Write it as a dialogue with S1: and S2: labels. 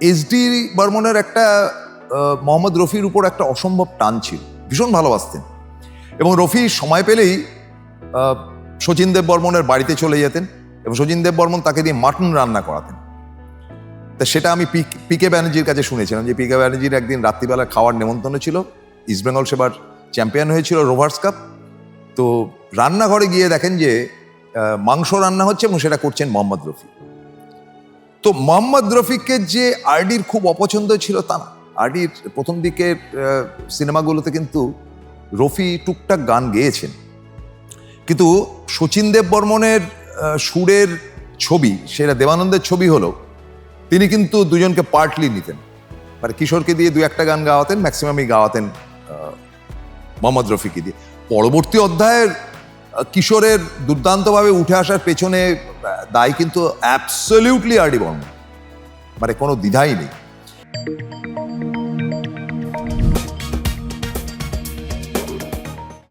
S1: SD বর্মনের একটা মোহাম্মদ রফির উপর একটা অসম্ভব টান ছিল। ভীষণ ভালোবাসতেন। এবং রফি সময় পেলেই শচীন দেব বর্মনের বাড়িতে চলে যেতেন এবং শচীন দেব বর্মন তাকে দিয়ে মাটন রান্না করাতেন। তা সেটা আমি পি- পিকে ব্যানার্জির কাছে শুনেছিলাম যে পিকে ব্যানার্জির একদিন রাত্রিবেলা খাওয়ার নেমন্তন্ন ছিল। ইস্টবেঙ্গল সেবার চ্যাম্পিয়ন হয়েছিল রোভার্স কাপ। তো রান্নাঘরে গিয়ে দেখেন যে মাংস রান্না হচ্ছে এবং সেটা করছেন মোহাম্মদ রফি। তো মোহাম্মদ রফিককে যে আরডির খুব অপছন্দ ছিল তা না। আরডির প্রথম দিকের সিনেমাগুলোতে কিন্তু রফি টুকটাক গান গেয়েছেন। কিন্তু শচীন দেব বর্মনের সুরের ছবি, সেটা দেবানন্দের ছবি হলো তিনি কিন্তু দুজনকে পার্টলি নিতেন। মানে কিশোরকে দিয়ে দু একটা গান গাওয়াতেন ম্যাক্সিমামই গাওয়াতেন মোহাম্মদ রফিকে দিয়ে। পরবর্তী অধ্যায়ের কিশোরের দুর্দান্তভাবে উঠে আসার পেছনে দায় কিন্তু অ্যাবসলিউটলি আর বর্মন মানে কোনো দ্বিধাই নেই।